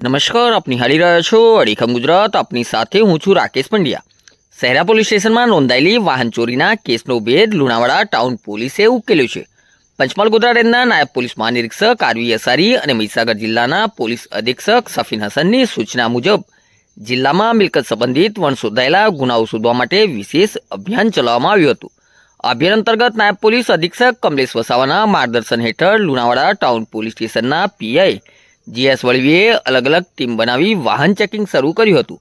નમસ્કાર આપ નિહાળી રહ્યા છો અડીખમ ગુજરાત. આપની સાથે હું છું રાકેશ પંડ્યા. શહેરા પોલીસ સ્ટેશનમાં નોંધાયેલી વાહન ચોરીના કેસનો ભેદ લુણાવાડા ટાઉન પોલીસે ઉકેલ્યો છે. પંચમહાલ ગોધરા રેન્જના નાયબ પોલીસ મહાનિરીક્ષક આરવી અસારી અને મહીસાગર જિલ્લાના પોલીસ અધિક્ષક સફીન હસનની સૂચના મુજબ, જિલ્લામાં મિલકત સંબંધિત વણ શોધાયેલા ગુનાઓ શોધવા માટે વિશેષ અભિયાન ચલાવવામાં આવ્યું હતું. અભિયાન અંતર્ગત નાયબ પોલીસ અધિક્ષક કમલેશ વસાવાના માર્ગદર્શન હેઠળ લુણાવાડા ટાઉન પોલીસ સ્ટેશનના પીઆઈ જીએસ વળવીએ અલગ અલગ ટીમ બનાવી વાહન ચેકિંગ શરૂ કર્યું હતું.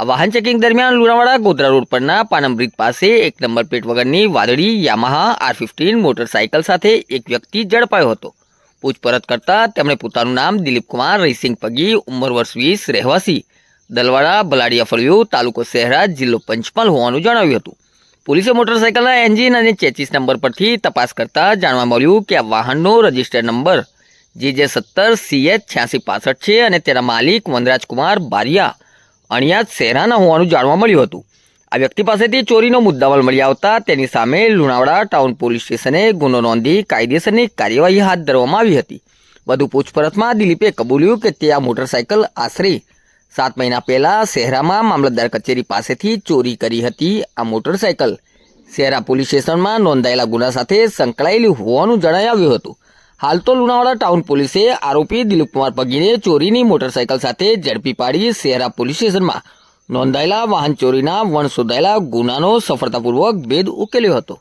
આ વાહન ચેકિંગ દરમિયાન લુણાવાડા ગોધરા રોડ પરના પાનમ પાસે એક નંબર પ્લેટ વગરની વાદળી યામાહા આર ફિફ્ટીન મોટરસાયકલ સાથે એક વ્યક્તિ ઝડપાયો હતો. પૂછપરછ કરતા તેમણે પોતાનું નામ દિલીપકુમાર રહીસિંગ પગી, ઉંમર વર્ષ વીસ, રહેવાસી. દલવાડા, બલાડિયા ફળિયું, તાલુકો શહેરા જિલ્લો પંચમહાલ હોવાનું જણાવ્યું હતું. પોલીસે મોટરસાયકલના એન્જિન અને ચેચીસ નંબર પરથી તપાસ કરતા જાણવા મળ્યું કે આ વાહનનો રજિસ્ટર નંબર જે જે સત્તર સીએચ છ્યાસી પાસઠ છે અને તેના માલિક વનરાજકુમાર બારિયા અણિયાત શહેરાના હોવાનું જાણવા મળ્યું હતું. આ વ્યક્તિ પાસેથી ચોરીનો મુદ્દામાલ મળી આવતા તેની સામે લુણાવાડા ટાઉન પોલીસ સ્ટેશને ગુનો નોંધી કાયદેસરની કાર્યવાહી હાથ ધરવામાં આવી હતી. વધુ પૂછપરછમાં દિલીપે કબૂલ્યું કે તે આ મોટરસાયકલ આશરે સાત મહિના પહેલા શહેરામાં મામલતદાર કચેરી પાસેથી ચોરી કરી હતી. આ મોટરસાયકલ શહેરા પોલીસ સ્ટેશનમાં નોંધાયેલા ગુના સાથે સંકળાયેલી હોવાનું જણાવ્યું હતું. હાલ તો લુણાવાડા ટાઉન પોલીસે આરોપી દિલીપકુમાર પગીને ચોરીની મોટરસાયકલ સાથે ઝડપી પાડી શહેરા પોલીસ સ્ટેશનમાં નોંધાયેલા વાહન ચોરીના વણ શોધાયેલા ગુનાનો સફળતાપૂર્વક ભેદ ઉકેલ્યો હતો.